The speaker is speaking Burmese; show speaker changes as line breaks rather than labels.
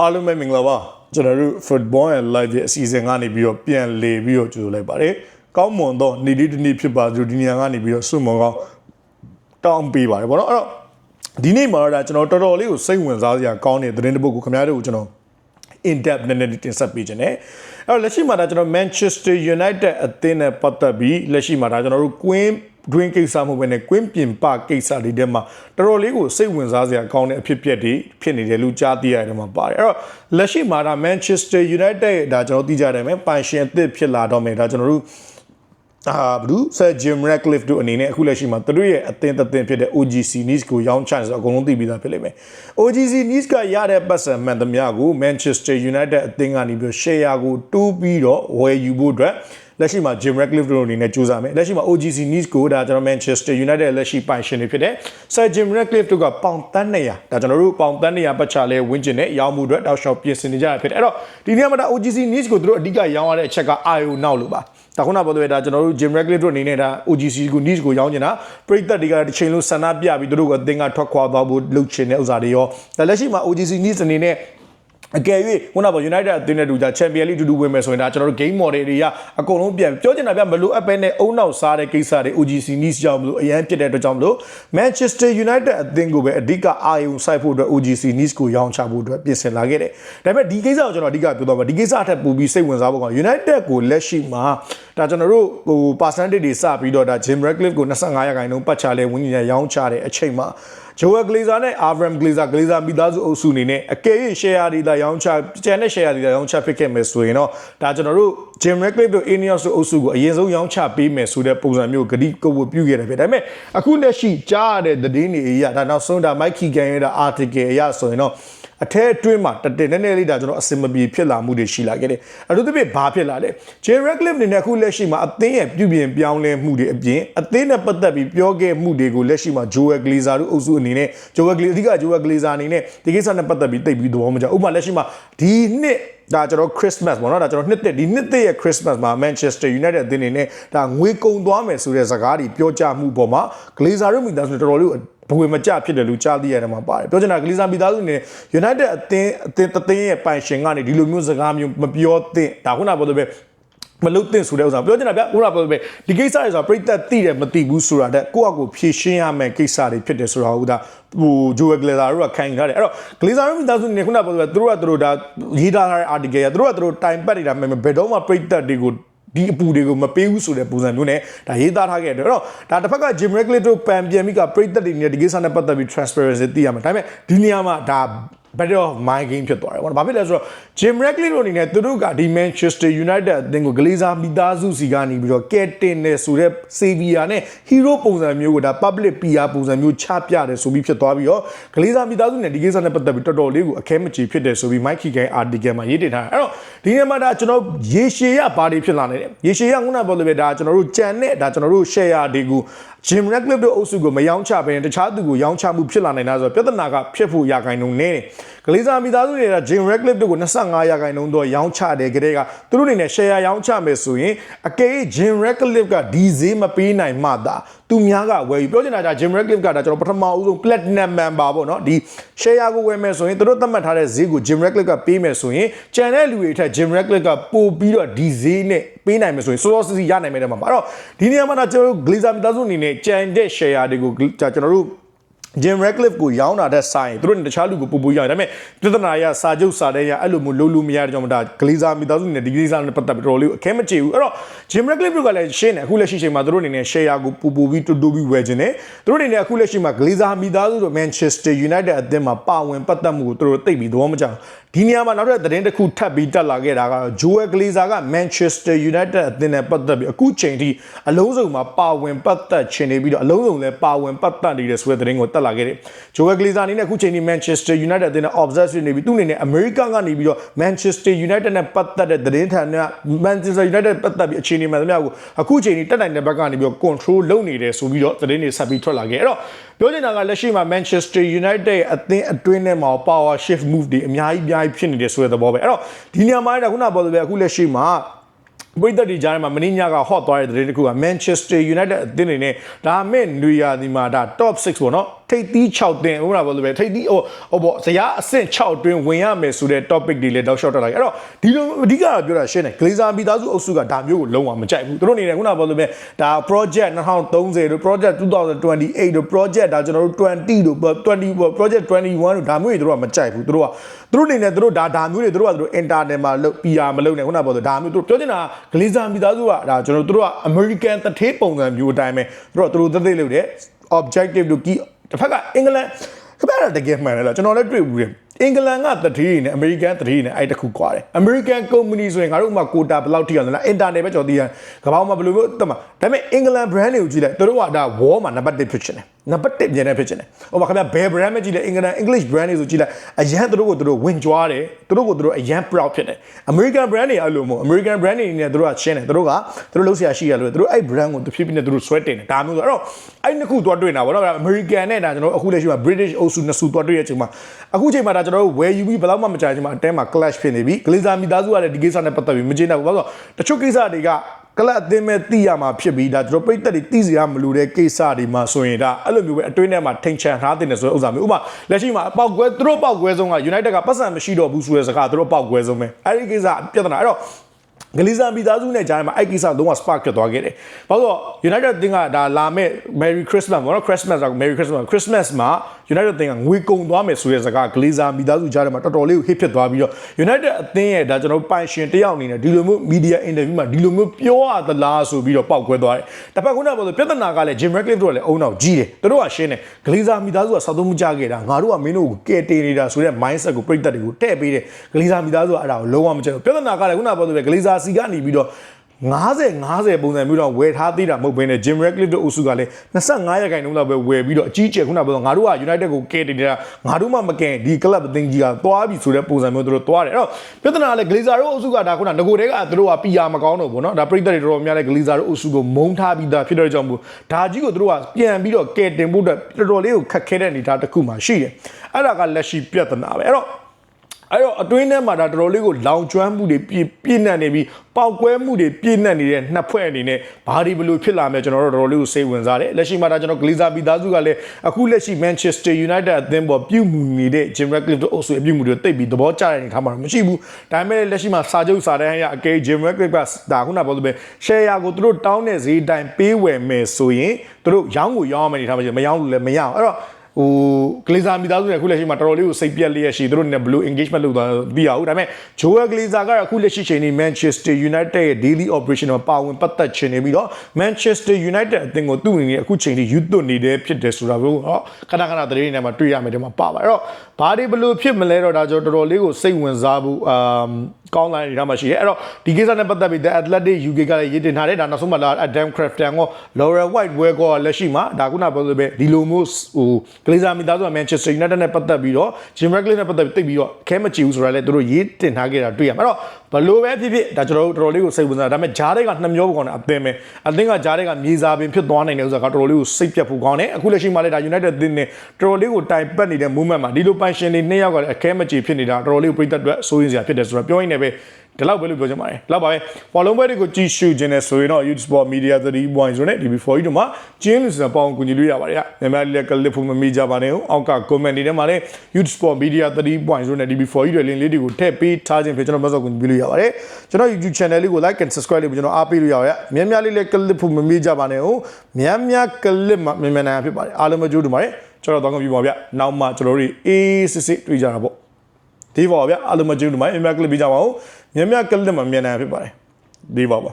အားလုံးပဲမင်္ဂလာပါကျွန်တော်တို့ football and live ရဲ့အစီအစဉ်ကနေပြီးတော့ပြန်လေပြီးတော့ကြိုဆိုလိုက်ပါတယ်ကောင်းမွန်သောနေ့ဒီတစ်နေ့ဖြစ်ပါစို့ဒီနေရာကနေပြီးတော့ဆုမွန်ကောင်းတောင်းပေးပါတယ်ဗောနော်အဲ့တော့ဒီနေ့မှာတော့ကျွန်တော်တော်တော်လေးကိုစိတ်ဝင်စားစရာကောင်းတဲ့သတင်းတစ်ပုဒ်ကိုခင်ဗျားတို့ကိုကျွန်တော် in depth နည်းနည်းလေးတင်ဆက်ပေးခြင်းနဲ့အဲ့တော့လက်ရှိမှာဒါကျွန်တော် Manchester United အသင်းနဲ့ပတ်သက်ပြီးလက်ရှိမှာဒါကျွန်တော်တို့ Queen တွင်းကိစ္စမဟုတ်ဘဲနဲ့ Queen ပြင်ပကိစ္စတွေထဲမှာတော်တော်လေးကိုစိတ်ဝင်စားစရာကောင်းတဲ့အဖြစ်အပျက်တွေဖြစ်နေတယ်လို့ကြားသိရတယ်မှာပါတယ်အဲ့တော့လက်ရှိမှာဒါ Manchester United ဒါကျွန်တော်သိကြတယ်မယ်ပိုင်ရှင်အသစ်ဖြစ်လာတော့မယ်ဒါကျွန်တော်တို့ အာဘလူးဆာဂျင်ရက်ကလစ်တို့အနေနဲ့အခုလက်ရှိမှာသူတို့ရဲ့အသင်းတစ်သင်းဖြစ်တဲ့ OGC Nice ကိုရောင်းချဆိုတော့အကုန်လုံးသိပြီးသားဖြစ်လိမ့်မယ် OGC Nice ကရတဲ့ပတ်စံမှန်သမျှကို Manchester United အသင်းကနေပြီး share ကိုတိုးပြီးတော့ဝယ်ယူဖို့အတွက်လက်ရှိမှာ Jim Ratcliffe တို့အနေနဲ့ကြိုးစားမယ်လက်ရှိမှာ OGC Nice ကိုဒါကျွန်တော် Manchester United လက်ရှိပိုင်ရှင်တွေဖြစ်တဲ့ Sir Jim Ratcliffe တို့ကပေါင်တန်း200ဒါကျွန်တော်တို့ပေါင်တန်း200ပတ်ချလဲဝင်းကျင်နဲ့ရောင်းမှုအတွက်တောက်လျှောက်ပြင်ဆင်နေကြရဖြစ်တယ်အဲ့တော့ဒီနေ့မှာဒါ OGC Nice ကိုတို့အဓိကရောင်းရတဲ့အချက်က IO နောက်လို့ပါ ဒါခုနပြောတဲ့ဒါကျွန်တော်တို့ Jim Ratcliffe တို့အနေနဲ့ဒါ OGC ကို Nice ကိုရောင်းနေတာပရိသတ်တွေကတစ်ချိန်လုံးဆန္ဒပြပြီးတို့ကအသင်းကထွက်ခွာသွားဖို့လုပ်ချင်တဲ့ဥစ္စာတွေရောဒါလက်ရှိမှာ OGC Nice အနေနဲ့ အကယ်၍ခုနက United အသင်းနဲ့တူကြ Champion League တူတူဝင်မယ်ဆိုရင်ဒါကျွန်တော်တို့ game model တွေကအကုန်လုံးပြန်ပြောချင်တာပြမလို့အပ်ပဲနဲ့အုံနောက်စားတဲ့ကိစ္စတွေ OGC Nice ကြောင့်မလို့အရန်ဖြစ်တဲ့အတွက်ကြောင့်မလို့ Manchester United အသင်းကိုပဲအဓိကအာရုံစိုက်ဖို့အတွက် OGC Nice ကိုရောင်းချဖို့အတွက်ပြင်ဆင်လာခဲ့တယ်။ဒါပေမဲ့ဒီကိစ္စကိုကျွန်တော်အဓိကပြောတော့မှာဒီကိစ္စအထက်ပိုပြီးစိတ်ဝင်စားဖို့က United ကိုလက်ရှိမှာဒါကျွန်တော်တို့ဟို percentage တွေစပြီးတော့ဒါ Jim Ratcliffe ကို25ရာခိုင်နှုန်းပတ်ချလဲဝင်းကြီးနဲ့ရောင်းချတဲ့အချိန်မှာ ဂျိုဝယ်ဂလီဇာနဲ့အာဗရမ်ဂလီဇာဂလီဇာမိသားစုအုပ်စုအနေနဲ့အကယ်၍ share တွေသာရောင်းချကျန်တဲ့ share တွေသာရောင်းချဖြစ်ခဲ့မယ်ဆိုရင်တော့ဒါကျွန်တော်တို့ Jim Ratcliffe တို့ Ineos တို့အုပ်စုကိုအရင်ဆုံးရောင်းချပေးမယ်ဆိုတဲ့ပုံစံမျိုးဂတိကိုဝပြုခဲ့တယ်ဖြစ်ဒါပေမဲ့အခုလက်ရှိကြားရတဲ့သတင်းတွေအရဒါနောက်ဆုံးဒါ Mike Keegan ရဲ့ article အရဆိုရင်တော့ အထဲအတွင်းမှာတတနည်းနည်းလေးဒါကျွန်တော်အစင်မပြေဖြစ်လာမှုတွေရှိလာခဲ့တယ်အထူးသဖြင့်ဘာဖြစ်လာလဲ Jay Ratcliffe အနေနဲ့အခုလက်ရှိမှာအသင်းရဲ့ပြုပြင်ပြောင်းလဲမှုတွေအပြင်အသင်းနဲ့ပတ်သက်ပြီးပြောခဲ့မှုတွေကိုလက်ရှိမှာ Joel Glazer တို့အုပ်စုအနေနဲ့ Joel Glazer အဓိက Joel Glazer အနေနဲ့ဒီကိစ္စနဲ့ပတ်သက်ပြီးတိတ်ပြီးသဘောမကျဥပမာလက်ရှိမှာဒီနှစ်ဒါကျွန်တော် Christmas ပေါ့နော်ဒါကျွန်တော်နှစ်သက်ဒီနှစ်သက်ရဲ့ Christmas မှာ Manchester United အသင်းအနေနဲ့ဒါငွေကုန်သွားမယ်ဆိုတဲ့စကားတွေပြောကြမှုပေါ်မှာ Glazer တို့မိသားစုတော်တော်လေး ဘဝမကြဖြစ်တယ်လို့ကြားသိရတယ်မှာပါတယ်ပြောချင်တာဂလီဇာမီသားစုနေ United အသင်းအသင်းတသင်းရဲ့ပိုင်ရှင်ကနေဒီလိုမျိုးစကားမျိုးမပြောသင့်ဒါခုနပြောတဲ့ပဲမလုတ်သင့်ဆိုတဲ့ဥစ္စာပြောချင်တာဗျခုနပြောတဲ့ပဲဒီကိစ္စတွေဆိုတာပြိသက်သိတယ်မသိဘူးဆိုတာတဲ့ကိုယ့်အကိုဖြည့်ရှင်းရမယ်ကိစ္စတွေဖြစ်တယ်ဆိုတာဟုတ်တာဟိုဂျိုဝယ်ဂလီဇာတို့ကခံယူထားတယ်အဲ့တော့ဂလီဇာတို့မိသားစုနေခုနပြောတဲ့သူတို့ကသူတို့ဒါရေးထားတဲ့ article ရသူတို့ကသူတို့တိုင်ပတ်နေတာဘယ်တော့မှပြိသက်တွေကို ဒီအပူတွေကိုမပေးဘူးဆိုတဲ့ပုံစံမျိုးနဲ့ဒါရေးသားထားခဲ့တယ်အဲ့တော့ဒါတစ်ဖက်က Jim Ratcliffe တို့ပန်ပြန်ပြီးကပြိသက်တွေနဲ့ဒီကိစ္စနဲ့ပတ်သက်ပြီး transparency သိရမှာဒါပေမဲ့ဒီနေရာမှာဒါ battle of my game ဖြစ်သွားတယ်ပေါ့နော်။ဘာဖြစ်လဲဆိုတော့ Jim Ratcliffe တို့အနေနဲ့သူတို့ကဒီ Manchester United အသင်းကိုဂလေးစားမိသားစုစီကနေပြီးတော့ကဲတင်နေဆိုတဲ့ Savior နဲ့ hero ပုံစံမျိုးကိုဒါ public PR ပုံစံမျိုးချပြတယ်ဆိုပြီးဖြစ်သွားပြီးတော့ဂလေးစားမိသားစုနဲ့ဒီကိစ္စနဲ့ပတ်သက်ပြီးတော်တော်လေးကိုအခဲမချေဖြစ်တယ်ဆိုပြီး Mike Keegan article မှာရေးတင်ထားတယ်။အဲ့တော့ဒီနေ့မှာဒါကျွန်တော်ရေရှည်ရဘာတွေဖြစ်လာနေလဲ။ရေရှည်ရခုနပြောလို့ပဲဒါကျွန်တော်တို့ကြံနဲ့ဒါကျွန်တော်တို့ share တွေကို Jim Ratcliffe တို့အုပ်စုကိုမယောင်းချဘဲတခြားသူကိုယောင်းချမှုဖြစ်လာနိုင်တာဆိုတော့ပြဿနာကဖြစ်ဖို့ရာခိုင်နှုန်းနည်းတယ်။ဂလေးစာမိသားစုတွေက Jim Ratcliffe တို့ကို25ရာခိုင်နှုန်းတော့ယောင်းချတယ်ကြတဲ့ကသူတို့အနေနဲ့ share ယောင်းချမယ်ဆိုရင်အကယ် Jim Ratcliffe ကဒီဈေးမပေးနိုင်မှသာသူများကဝယ်ယူပြောချင်တာက Jim Ratcliffe ကဒါကျွန်တော်ပထမဦးဆုံး platinum member ပေါ့နော်ဒီ share ကိုဝယ်မယ်ဆိုရင်သူတို့သတ်မှတ်ထားတဲ့ဈေးကို Jim Ratcliffe ကပေးမယ်ဆိုရင်ကြံတဲ့လူတွေထက် Jim Ratcliffe ကပို့ပြီးတော့ဒီဈေးနဲ့ပေးနိုင်မယ်ဆိုရင်စောစောစီစီရနိုင်မယ်တဲ့မှာပါအဲ့တော့ဒီနေရာမှာကျွန်တော်တို့ Glazer မိသားစုအနေနဲ့ကြံတဲ့ share တွေကိုကျွန်တော်တို့ Jim Ratcliffe ကိုရောင်းတာတဲ့ဆိုင်သူတို့တခြားလူကိုပူပူရောင်းတယ်ဒါပေမဲ့ပြဿနာရစာချုပ်စာတဲ့ရအဲ့လိုမျိုးလုံးလို့မရတဲ့ကြောင့်မဒါ Glazer မိသားစုနဲ့ဒီ Glazer နဲ့ပတ်သက်ပြီးတော်လေးအခဲမချေဘူးအဲ့တော့ Jim Ratcliffe တို့ကလည်းရှင်းတယ်အခုလက်ရှိချိန်မှာသူတို့အနေနဲ့ share ကိုပူပူပြီးတူတူပြီးဝယ်ခြင်းနဲ့သူတို့အနေနဲ့အခုလက်ရှိမှာ Glazer မိသားစုတို့ Manchester United အသင်းမှာပါဝင်ပတ်သက်မှုကိုသူတို့သိပြီးသဘောမကျဘူးဒီနေရာမှာနောက်ထပ်သတင်းတစ်ခုထပ်ပြီးတက်လာခဲ့တာကတော့ Joel Glazer က Manchester United အသင်းနဲ့ပတ်သက်ပြီးအခုချိန်ထိအလုံးစုံမှာပါဝင်ပတ်သက်ချင်နေပြီးတော့အလုံးစုံလည်းပါဝင်ပတ်သက်နေတဲ့ဆိုတဲ့သတင်းကိုတက်လာခဲ့တယ်။ Joel Glazer အနေနဲ့အခုချိန်ထိ Manchester United အသင်းနဲ့ observe ဖြစ်နေပြီးသူ့အနေနဲ့ America ကနေပြီးတော့ Manchester United နဲ့ပတ်သက်တဲ့သတင်းဌာန Manchester United ပတ်သက်ပြီးအခြေအနေမှန်သမျှကိုအခုချိန်ထိတက်နိုင်တဲ့ဘက်ကနေပြီးတော့ control လုပ်နေတယ်ဆိုပြီးတော့သတင်းတွေဆက်ပြီးထွက်လာခဲ့။အဲ့တော့ပြောချင်တာကလက်ရှိမှာ Manchester United ရဲ့အသင်းအတွင်းထဲမှာ power shift move တွေအများကြီးအများကြီးဖြစ်နေတယ်ဆိုတဲ့သဘောပဲအဲ့တော့ဒီနေရာမှာလည်းခုနပြောသလိုပဲအခုလက်ရှိမှာပရိသတ်တွေကြားထဲမှာမင်းညကဟော့သွားတဲ့တဲ့တစ်ခုက Manchester United အသင်းတွေနဲ့ဒါမဲ့နွေရာသီမှာဒါ top 6ပေါ့နော် ထိပ်သီး6တင်ဟုတ်လားပြောလို့ပဲထိပ်သီးဟိုဟိုပေါ့ဇရာအဆင့်6အတွင်းဝင်ရမယ်ဆိုတဲ့ topic တွေလည်းတောက်လျှောက်တက်လာခဲ့အဲ့တော့ဒီလိုအဓိကပြောတာရှင်းတယ် Glazer မိသားစုအုပ်စုကဒါမျိုးကိုလုံးဝမကြိုက်ဘူးသူတို့အနေနဲ့ခုနကပြောလို့ပဲဒါ project 2030တို့ project 2028တို့ project ဒါကျွန်တော်တို့20တို့20 project 21တို့ဒါမျိုးတွေသူတို့ကမကြိုက်ဘူးသူတို့ကသူတို့အနေနဲ့သူတို့ဒါဒါမျိုးတွေသူတို့ကသူတို့ internet မှာလုပ် PR မလုပ်နဲ့ခုနကပြောလို့ဒါမျိုးသူတို့ပြောချင်တာ Glazer မိသားစုကဒါကျွန်တော်တို့သူတို့က American တထေးပုံစံမျိုးအတိုင်းပဲသူတို့ကသူတို့သက်သက်လုပ်တယ် objective တို့ key တစ်ဖက်ကအင်္ဂလန်ခက်ရတကယ်မှန်တယ်လားကျွန်တော်လည်းတွေ့ဘူးတယ်အင်္ဂလန်ကတတိတွေနဲ့အမေရိကန်တတိတွေနဲ့အဲ့တခုကွာတယ်အမေရိကန်ကုမ္ပဏီဆိုရင်ငါတို့မှကိုတာဘယ်လောက်ထိအောင်လဲအင်တာနက်ပဲကြော်တည်ရကဘာမှဘယ်လိုမျိုးတတ်မှာဒါပေမဲ့အင်္ဂလန် brand တွေကိုကြည့်လိုက်သူတို့ကဒါ wall မှာ number 1ဖြစ်ချင်တယ် number 1ပြန်နေဖြစ်ချင်တယ်ဟိုမှာခင်ဗျာဘယ် brand ပဲကြည့်လိုက်အင်္ဂလန် English brand တွေဆိုကြည့်လိုက်အရန်သူတို့ကိုသူတို့ဝင်ကြွားတယ်သူတို့ကိုသူတို့အရန် proud ဖြစ်တယ် American brand တွေအဲ့လိုမဟုတ် American brand တွေနဲ့သူတို့ကရှင်းတယ်သူတို့ကသူတို့လုံးဆရာရှိရလို့သူတို့အဲ့ brand ကိုသူဖြစ်ဖြစ်နဲ့သူတို့ဆွဲတင်တယ်ဒါမျိုးဆိုအဲ့တော့အဲ့နှစ်ခုသွားတွေ့နေတာဗောနော် American နဲ့ဒါကျွန်တော်အခုလက်ရှိမှာ British အုပ်စုနှစ်စုသွားတွေ့ရတဲ့အချိန်မှာအခုချိန်မှာဒါကျွန်တော်တို့ where you be ဘယ်လောက်မှမကြာချိန်မှာအတဲမှာ clash ဖြစ်နေပြီ Glazer မိသားစုကလည်းဒီကိစ္စနဲ့ပတ်သက်ပြီးမကျေနပ်ဘူးဘာလို့လဲဆိုတော့တချို့ကိစ္စတွေက ကလပ်အသင်းမဲ့တိရမှာဖြစ်ပြီးဒါကျွန်တော်ပြိသက်တွေတိစီရမလို့တဲ့ကိစ္စတွေမှာဆိုရင်ဒါအဲ့လိုမျိုးပဲအတွင်းထဲမှာထိန်ချန်ထားတဲ့ဆိုတဲ့ဥစ္စာမျိုးဥပမာလက်ရှိမှာပေါက်ကွဲသူတို့ပေါက်ကွဲဆုံးက United ကပတ်စံမရှိတော့ဘူးဆိုတဲ့စကားသူတို့ပေါက်ကွဲဆုံးပဲအဲ့ဒီကိစ္စပြဿနာအဲ့တော့ ဂလီဇာမိသားစုနဲ့ကြားထဲမှာအဲ့ကိစ္စလုံးဝ spark ဖြစ်သွားခဲ့တယ်။ဘာလို့လဲဆိုတော့ United တင်ကဒါလာမဲ့ Merry Christmas ဘောနော် Christmas က Merry Christmas Christmas မှာ United တင်ကငွေကုန်သွားမယ်ဆိုတဲ့စကားဂလီဇာမိသားစုကြားထဲမှာတော်တော်လေးကို hit ဖြစ်သွားပြီးတော့ United အသင်းရဲ့ဒါကျွန်တော်ပိုင်ရှင်တယောက်အနေနဲ့ဒီလိုမျိုး media interview မှာဒီလိုမျိုးပြောရသလားဆိုပြီးတော့ပောက်ကွဲသွားတယ်။တစ်ဖက်ခုနကပြောလို့ပြဿနာကလည်း Jim Ratcliffe တို့ကလည်းအုံနောက်ကြီးတယ်။သူတို့ကရှင်းတယ်ဂလီဇာမိသားစုကစောက်သုံးမှုကြခဲ့တာငါတို့ကမင်းတို့ကိုကဲတင်နေတာဆိုတဲ့ mindset ကိုပြိတ္တတွေကိုတဲ့ပေးတယ်ဂလီဇာမိသားစုကအဲ့ဒါကိုလုံးဝမချင်ဘူးပြဿနာကလည်းခုနကပြောလို့ပဲဂလီဇာစီကနေပြီးတော့90 90ပုံစံမျိုးတော့ဝယ်ထားသေးတာမဟုတ်ဘဲနဲ့ Jim Ratcliffe တို့အုပ်စုကလည်း25ရာခိုင်နှုန်းလောက်ပဲဝယ်ပြီးတော့အကြီးကျယ်ခုနကပြောငါတို့က United ကိုကဲတင်နေတာငါတို့မှမကဲဒီ club အသင်းကြီးကသွားပြီဆိုတဲ့ပုံစံမျိုးတို့သွားတယ်အဲ့တော့ပြဿနာကလည်း Glazer တို့အုပ်စုကဒါခုနငကိုတဲကသူတို့က PR မကောင်းတော့ဘူးเนาะဒါပြည်သက်တွေတော်တော်များများလဲ Glazer တို့အုပ်စုကိုမုန်းထားပြီးသားဖြစ်တဲ့ကြောင့်မို့ဒါကြီးကိုသူတို့ကပြန်ပြီးတော့ကဲတင်ဖို့အတွက်တော်တော်လေးကိုခက်ခဲတဲ့အနေအထားတစ်ခုမှရှိတယ်အဲ့ဒါကလက်ရှိပြဿနာပဲအဲ့တော့ အဲ့တော့အတွင်းထဲမှာဒါတော်တော်လေးကိုလောင်ကျွမ်းမှုတွေပြည့်ပြည့်နှံ့နေပြီးပောက်ကွဲမှုတွေပြည့်နှံ့နေတဲ့နှစ်ဖွဲ့အနေနဲ့ဘာဒီဘလို့ဖြစ်လာမယ်ကျွန်တော်တို့တော်တော်လေးကိုစိတ်ဝင်စားတယ်လက်ရှိမှာဒါကျွန်တော် Glazer မိသားစုကလည်းအခုလက်ရှိ Manchester United အသင်းပေါ်ပြုမှုနေတဲ့ Jim Ratcliffe တို့အုပ်စုအပြုမှုတွေတိတ်ပြီးသဘောကျတဲ့အနေထားမှာမရှိဘူးဒါပေမဲ့လက်ရှိမှာစာချုပ်စာတမ်းအရအကဲ Jim Ratcliffe ကဒါခုနပြောလို့ပဲ share ကိုသူတို့တောင်းတဲ့ဈေးတိုင်းပေးဝယ်မယ်ဆိုရင်သူတို့ရောင်းကိုရောင်းအောင်အနေထားမှာရှိမရောင်းလို့လည်းမရအောင်အဲ့တော့ ဟိုဂလီဇာမိသားစုနဲ့အခုလက်ရှိမှာတော်တော်လေးကိုစိတ်ပြက်လျက်ရှိသူတို့နဲ့ဘယ်လို engagement လုပ်သွားသိရဘူးဒါပေမဲ့ Joel Glazer ကအခုလက်ရှိချိန်นี้ Manchester United ရဲ့ daily operation မှာပါဝင်ပတ်သက်ခြင်းနေပြီးတော့ Manchester United အသင်းကိုသူ့အနေနဲ့အခုချိန်ထိယူသွတ်နေတယ်ဖြစ်တယ်ဆိုတာကိုဟောခဏခဏသတင်းတွေနဲ့မှာတွေ့ရမယ်ဒီမှာပါပါအဲ့တော့ဘာတွေဘယ်လိုဖြစ်မလဲတော့ဒါကျွန်တော်တော်တော်လေးကိုစိတ်ဝင်စားဘူးအမ်ကောင်းလာနေတာမှရှိတယ်အဲ့တော့ဒီကိစ္စနဲ့ပတ်သက်ပြီး The Athletic UK ကလည်းရေးတင်ထားတယ်ဒါနောက်ဆုံးမှလာ Adam Crafton ကို Laura White ဝဲကောလက်ရှိမှာဒါခုနပြောလို့ပဲဒီလိုမျိုးဟို Glazer မိသားစုက Manchester United နဲ့ပတ်သက်ပြီးတော့ Jim Ratcliffe နဲ့ပတ်သက်ပြီးတိတ်ပြီးတော့ခဲမကြည့်ဘူးဆိုတာလည်းသူတို့ရေးတင်ထားခဲ့တာတွေ့ရမှာအဲ့တော့ဘလို့ပဲဖြစ်ဖြစ်ဒါကျွန်တော်တို့တော်တော်လေးကိုစိတ်ဝင်စားဒါပေမဲ့ဂျားတွေကနှမျောပေါ်ကောင်းတယ်အသင်းပဲအသင်းကဂျားတွေကမြေစာပင်ဖြစ်သွားနိုင်တယ်ဆိုတာကတော်တော်လေးကိုစိတ်ပြတ်ဖို့ကောင်းတယ်အခုလက်ရှိမှာလည်းဒါ United အသင်းနဲ့တော်တော်လေးကိုတိုင်ပတ်နေတဲ့ movement မှာဒီလိုပိုင်ရှင်တွေနှစ်ယောက်ကလည်းအခဲမကြည့်ဖြစ်နေတာတော်တော်လေးကိုပြည့်သက်အတွက်စိုးရင်စရာဖြစ်တယ်ဆိုတော့ပြောရင်းနဲ့ပဲ ဒီလောက်ပဲလို့ပြောချင်ပါတယ်ဒီလောက်ပါပဲဘောလုံးပွဲတွေကိုကြည့်ရှုခြင်းနဲ့ဆိုရင်တော့ YouTube Sport Media 3.0နဲ့ DB4 တို့မှာကျင်းလို့ဆိုပေါင်းကူညီလို့ရပါတယ်ဗျမြန်မာလက်ကလစ်ဖို့မမိကြပါနဲ့အောက်က comment တွေထဲမှာလည်း YouTube Sport Media 3.0နဲ့ DB4 တို့လင်းလေးတွေကိုထည့်ပေးထားခြင်းဖြစ်ကျွန်တော်မဆောက်ကူညီပေးလို့ရပါတယ်ကျွန်တော် YouTube channel လေးကို like and subscribe လေးကိုကျွန်တော်အားပေးလို့ရပါတယ်မြန်မြန်လေးလက်ကလစ်ဖို့မမိကြပါနဲ့ဟုတ်မြန်မြန်ကလစ်မှာမြန်မြန်နိုင်ဖြစ်ပါတယ်အားလုံးမကြိုးတူပါတယ်ကျွန်တော်တော့ကောင်းပြီပါဗျနောက်မှကျွန်တော်တို့အေးစစ်စစ်တွေ့ကြတာပေါ့ဒီပါဗျအားလုံးမကြည့်လို့မအင်မကလစ်ပြကြပါဦးမြင် မြကလစ်မှာမြန်နေဖြစ်ပါတယ်ဒီပါပါ